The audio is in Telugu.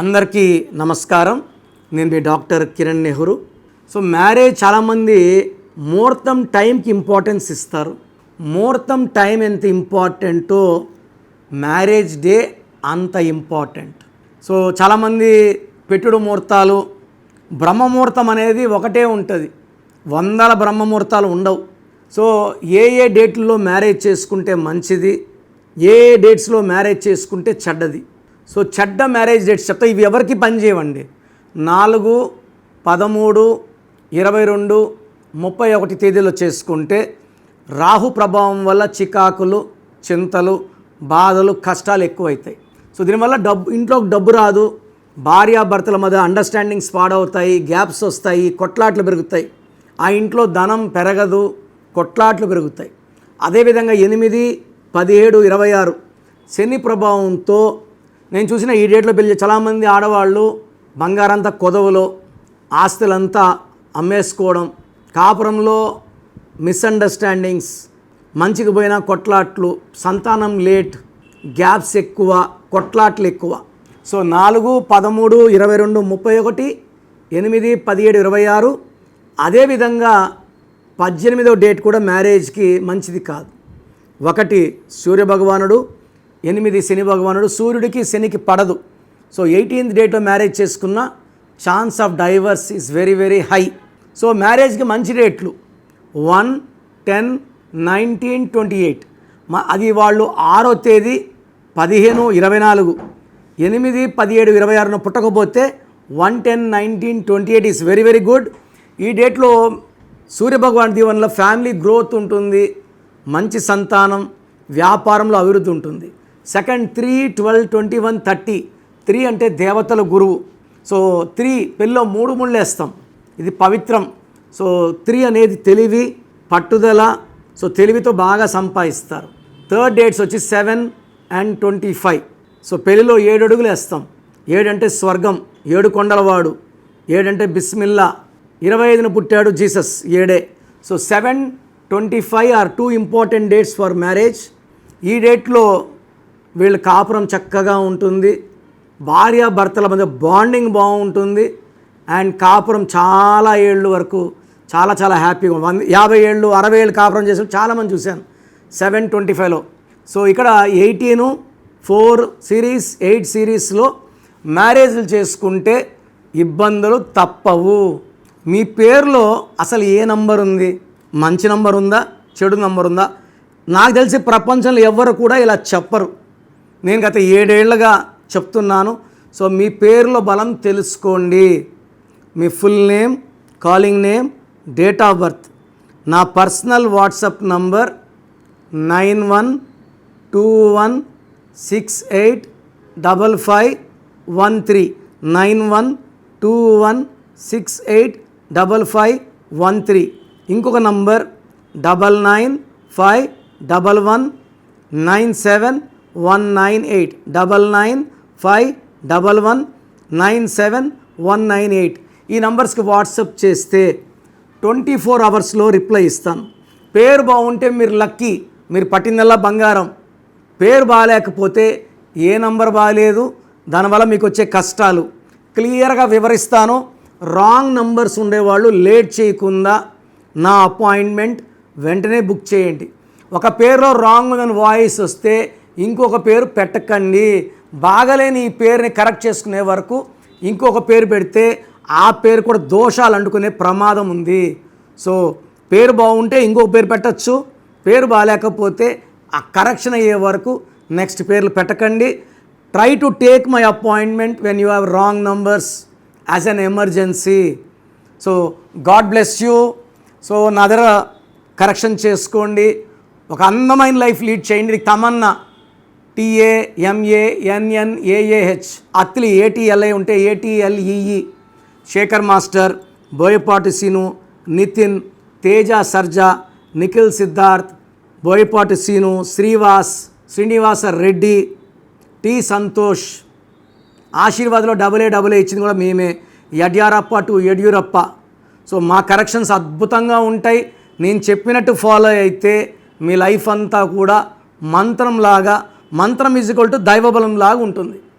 అందరికీ నమస్కారం. నేను మీ doctor Kiran Nehru. So marriage చాలామంది ముహూర్తం టైంకి ఇంపార్టెన్స్ ఇస్తారు. ముహూర్తం టైం ఎంత ఇంపార్టెంటో మ్యారేజ్ డే అంత ఇంపార్టెంట్. సో చాలామంది పెట్టుడు ముహూర్తాలు బ్రహ్మముహూర్తం అనేది ఒకటే ఉంటుంది. వందల బ్రహ్మముహూర్తాలు ఉండవు. సో ఏ ఏ డేట్లలో మ్యారేజ్ చేసుకుంటే మంచిది? ఏ ఏ డేట్స్లో మ్యారేజ్ చేసుకుంటే చెడ్డది? సో చెడ్డ మ్యారేజ్ డేట్స్ చెప్తా ఇవి ఎవరికి పనిచేయవండి నాలుగు పదమూడు ఇరవై రెండు ముప్పై ఒకటి తేదీలో చేసుకుంటే రాహు ప్రభావం వల్ల చికాకులు చింతలు బాధలు కష్టాలు ఎక్కువవుతాయి సో దీనివల్ల డబ్బు ఇంట్లోకి డబ్బు రాదు భార్యాభర్తల మధ్య అండర్స్టాండింగ్స్ పాడవుతాయి గ్యాప్స్ వస్తాయి కొట్లాట్లు పెరుగుతాయి. ఆ ఇంట్లో ధనం పెరగదు కొట్లాట్లు పెరుగుతాయి. అదేవిధంగా ఎనిమిది పదిహేడు ఇరవై ఆరు శని ప్రభావంతో నేను చూసిన ఈ డేట్లో పెళ్ళి చాలామంది ఆడవాళ్ళు బంగారంతా కొదవలో ఆస్తులంతా అమ్మేసుకోవడం కాపురంలో మిస్అండర్స్టాండింగ్స్ మంచికి పోయిన కొట్లాట్లు సంతానం లేట్ గ్యాప్స్ ఎక్కువ కొట్లాట్లు ఎక్కువ. సో నాలుగు పదమూడు ఇరవై రెండు ముప్పై ఒకటి ఎనిమిది పదిహేడు ఇరవై ఆరు అదేవిధంగా పద్దెనిమిదో డేట్ కూడా మ్యారేజ్కి మంచిది కాదు. ఒకటి సూర్యభగవానుడు ఎనిమిది శని భగవానుడు సూర్యుడికి శనికి పడదు. సో ఎయిటీన్త్ డేట్లో మ్యారేజ్ చేసుకున్న chance of divorce is very very high so మ్యారేజ్కి మంచి డేట్లు one ten nineteen twenty eight మా అది వాళ్ళు ఆరో తేదీ పదిహేను ఇరవై నాలుగు. ఎనిమిది పదిహేడు ఇరవై ఆరున పుట్టకపోతే one ten nineteen twenty eight is very very good ఈ డేట్లో సూర్యభగవాన్ దీవెనలో ఫ్యామిలీ గ్రోత్ ఉంటుంది. మంచి సంతానం వ్యాపారంలో అభివృద్ధి ఉంటుంది. Second three twelve twenty one thirty. Three అంటే దేవతల గురువు. సో త్రీ పెళ్ళిలో మూడు ముళ్ళు వేస్తాం. ఇది పవిత్రం. సో త్రీ అనేది తెలివి పట్టుదల. సో తెలివితో బాగా సంపాదిస్తారు. థర్డ్ డేట్స్ వచ్చి seven and twenty five. So పెళ్ళిలో ఏడు అడుగులు వేస్తాం. ఏడంటే స్వర్గం ఏడు కొండలవాడు ఏడంటే బిస్మిల్లా. ఇరవై ఐదున పుట్టాడు జీసస్ ఏడే. So seven twenty five are two important dates for marriage. ఈ డేట్లో వీళ్ళ కాపురం చక్కగా ఉంటుంది. భార్య భర్తల మధ్య బాండింగ్ బాగుంటుంది. అండ్ కాపురం చాలా ఏళ్ళు వరకు చాలా చాలా హ్యాపీగా వంద యాభై ఏళ్ళు అరవై ఏళ్ళు కాపురం చేసిన చాలామంది చూశాను. సెవెన్ ట్వంటీ ఫైవ్లో. సో ఇక్కడ ఎయిటీను ఫోర్ సిరీస్ ఎయిట్ సిరీస్లో మ్యారేజ్లు చేసుకుంటే ఇబ్బందులు తప్పవు. మీ పేరులో అసలు ఏ నంబర్ ఉంది? మంచి నంబర్ ఉందా? చెడు నంబర్ ఉందా? నాకు తెలిసి ప్రపంచంలో ఎవ్వరు కూడా ఇలా చెప్పరు. నేను గత ఏడేళ్ళుగా చెప్తున్నాను. సో మీ పేరులో బలం తెలుసుకోండి. మీ full name calling name date of birth. నా personal WhatsApp number nine one two one six eight double five one three. Nine one two one six eight double five one three. ఇంకొక number double nine five double one nine seven one nine eight double nine five double one nine seven one nine eight ఈ నంబర్స్కి వాట్సప్ చేస్తే ట్వంటీ ఫోర్ అవర్స్లో రిప్లై ఇస్తాను. పేరు బాగుంటే మీరు లక్కీ మీరు పట్టిందల్లా బంగారం. పేరు బాగాలేకపోతే ఏ నంబర్ బాగాలేదు దానివల్ల మీకు వచ్చే కష్టాలు. క్లియర్గా వివరిస్తాను రాంగ్ నంబర్స్ ఉండేవాళ్ళు లేట్ చేయకుండా నా అపాయింట్మెంట్ వెంటనే బుక్ చేయండి. ఒక పేరులో రాంగ్ అని వాయిస్ వస్తే ఇంకొక పేరు పెట్టకండి. బాగలేని ఈ పేరుని కరెక్ట్ చేసుకునే వరకు ఇంకొక పేరు పెడితే ఆ పేరు కూడా దోషాలు అంటుకునే ప్రమాదం ఉంది. సో పేరు బాగుంటే ఇంకొక పేరు పెట్టచ్చు. పేరు బాగాలేకపోతే ఆ కరెక్షన్ అయ్యే వరకు నెక్స్ట్ పేర్లు పెట్టకండి. Try to take my appointment when you have wrong numbers as an emergency so God bless you so నా దగ్గర కరెక్షన్ చేసుకోండి. ఒక అందమైన లైఫ్ లీడ్ చేయండి. Tamannaah T A M A N N A A H A T L I ఉంటే A T L E E Shekhar master Boyapati Seenu Nithin Teja Sarja Nikhil Siddharth Boyapati Seenu Sriwass Srinivasa Reddy T Santosh. ఆశీర్వాద్లో double A A ఇచ్చింది కూడా మేమే. యడ్యారప్ప టు యడ్యూరప్ప. సో మా కరెక్షన్స్ అద్భుతంగా ఉంటాయి. నేను చెప్పినట్టు ఫాలో అయితే మీ లైఫ్ అంతా కూడా మంత్రంలాగా మంత్రం ఈజ్వల్ టు దైవబలం లాగా ఉంటుంది.